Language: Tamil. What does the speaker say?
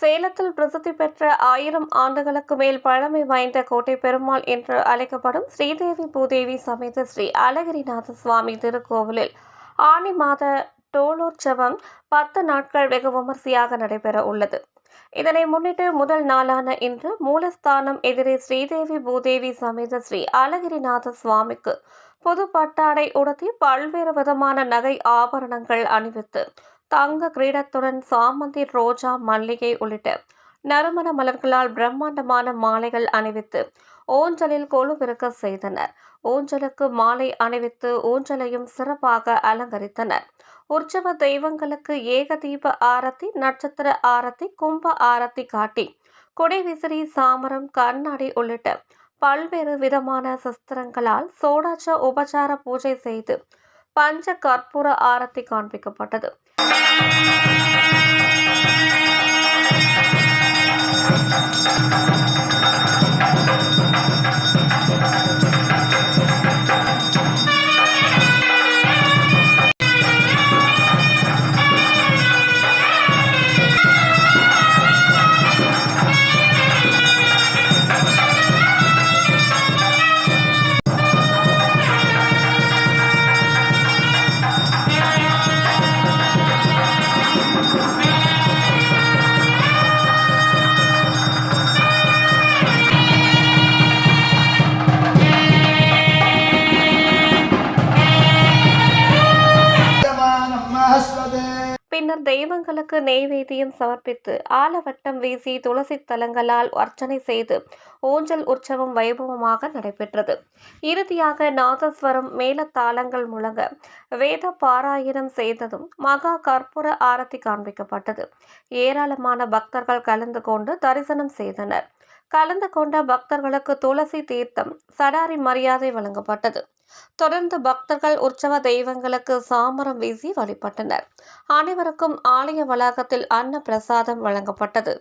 சேலத்தில் பிரசித்தி பெற்ற ஆயிரம் ஆண்டுகளுக்கு மேல் பழமை வாய்ந்த கோட்டை பெருமாள் என்று அழைக்கப்படும் ஸ்ரீதேவி பூதேவி சமேத ஸ்ரீ அழகிரிநாத சுவாமி திருக்கோவிலில் ஆனி மாத டோலோற்சவம் பத்து நாட்கள் வெகு விமர்சையாக நடைபெற உள்ளது. இதனை முன்னிட்டு முதல் நாளான இன்று மூலஸ்தானம் எதிரே ஸ்ரீதேவி பூதேவி சமேத ஸ்ரீ அழகிரிநாத சுவாமிக்கு புது பட்டாடை உடுத்தி பல்வேறு விதமான நகை ஆபரணங்கள் அணிவித்து தங்க கிரீடத்துடன் சாமந்தி ரோஜா மல்லிகை உள்ளிட்ட நறுமண மலர்களால் பிரம்மாண்டமான மாலைகள் அணிவித்து ஊஞ்சலில் கொலுவிருக்க செய்தனர். ஊஞ்சலுக்கு மாலை அணிவித்து ஊஞ்சலையும் சிறப்பாக அலங்கரித்தனர். உற்சவ தெய்வங்களுக்கு ஏகதீப ஆரத்தி நட்சத்திர ஆரத்தி கும்ப ஆரத்தி காட்டி குடை விசிறி சாமரம் கண்ணாடி உள்ளிட்ட பல்வேறு விதமான சஸ்திரங்களால் சோடாச்ச உபசார பூஜை செய்து பஞ்ச கற்பூர ஆரத்தி காண்பிக்கப்பட்டது. Música பின்னர் தெய்வங்களுக்கு நெய்வேத்தியம் சமர்ப்பித்து ஆலவட்டம் வீசி துளசி தலங்களால் அர்ச்சனை செய்து ஊஞ்சல் உற்சவம் வைபவமாக நடைபெற்றது. இறுதியாக நாதஸ்வரம் மேளதாளங்கள் முழங்க வேத பாராயணம் செய்ததும் மகா கற்பூர ஆரத்தி காண்பிக்கப்பட்டது. ஏராளமான பக்தர்கள் கலந்து கொண்டு தரிசனம் செய்தனர். கலந்து கொண்ட பக்தர்களுக்கு துளசி தீர்த்தம் சடாரி மரியாதை வழங்கப்பட்டது. தொடர்ந்து பக்தர்கள் உற்சவ தெய்வங்களுக்கு சாமரம் வீசி வழிபட்டனர். அனைவருக்கும் ஆலய வளாகத்தில் அன்ன பிரசாதம் வழங்கப்பட்டது.